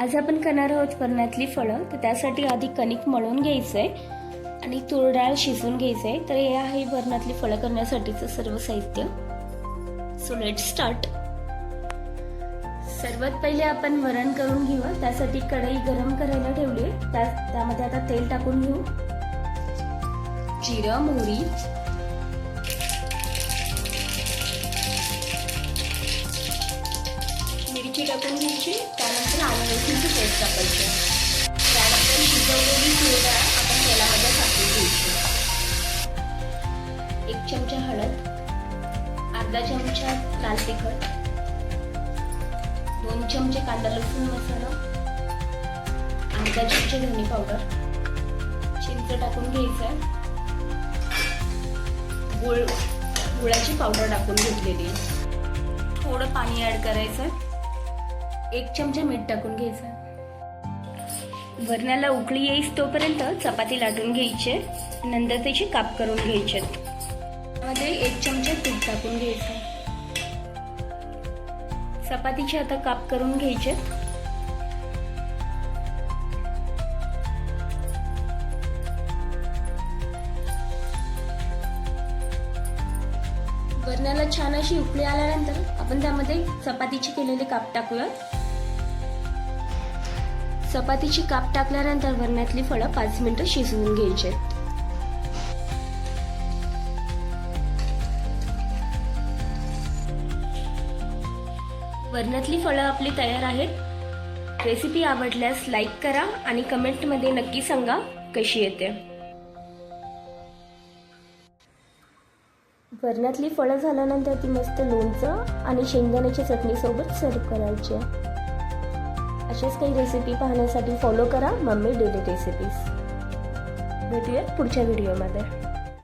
आज आपण करणार आहोत वरणातली फळं. तर त्यासाठी आधी कणिक मळून घ्यायचं आहे आणि तूर डाळ शिजवून घ्यायचं आहे तर हे आहे वरणातली फळं करण्यासाठीचं सर्व साहित्य. सो लेट स्टार्ट सर्वात पहिले आपण वरण करून घेऊ. त्यासाठी कढई गरम करायला ठेवली त्या त्यामध्ये आता तेल टाकून घेऊ. जिरं मोहरी मिरची टाकून घ्यायची त्यानंतर आलं लसूणची पेस्ट टाकायची त्यानंतर शिजवलेली तूर आपण तेलामध्ये टाकून घ्यायची. एक चमचा हळद अर्धा चमचा लाल तिखट दोन चमचे कांदा लसूण मसाला अर्धा चमचे धने पावडर चिंच टाकून घ्यायचं. गुळ गुळाची पावडर टाकून घेतलेली. आहे. थोडं पाणी ॲड करायचं. एक चमचा मीठ टाकून घ्यायचं. वरणाला उकळी येईस तोपर्यंत चपाती लाटून घ्यायचे. नंतर त्याची काप करून घ्यायचे. मध्ये एक चमचा तूप टाकून घ्यायचं. चपातीचे आता काप करून घ्यायचे. वरणाला छान अशी उकळी आल्यानंतर आपण त्यामध्ये चपातीचे केलेले काप टाकूयात. चपातीची काप टाकल्यानंतर वरणातली फळं पाच मिनिटं शिजवून घ्यायचे वरणातली फळं आपली तयार आहेत. रेसिपी आवडल्यास लाईक करा आणि कमेंटमध्ये नक्की सांगा कशी येते. वरणातली फळं झाल्यानंतर ती मस्त लोणचं आणि शेंगदाण्याच्या चटणीसोबत सर्व करायची अशाच काही रेसिपी पाहण्यासाठी फॉलो करा. मम्मी डेली रेसिपीज भेटूयात पुढच्या व्हिडिओमध्ये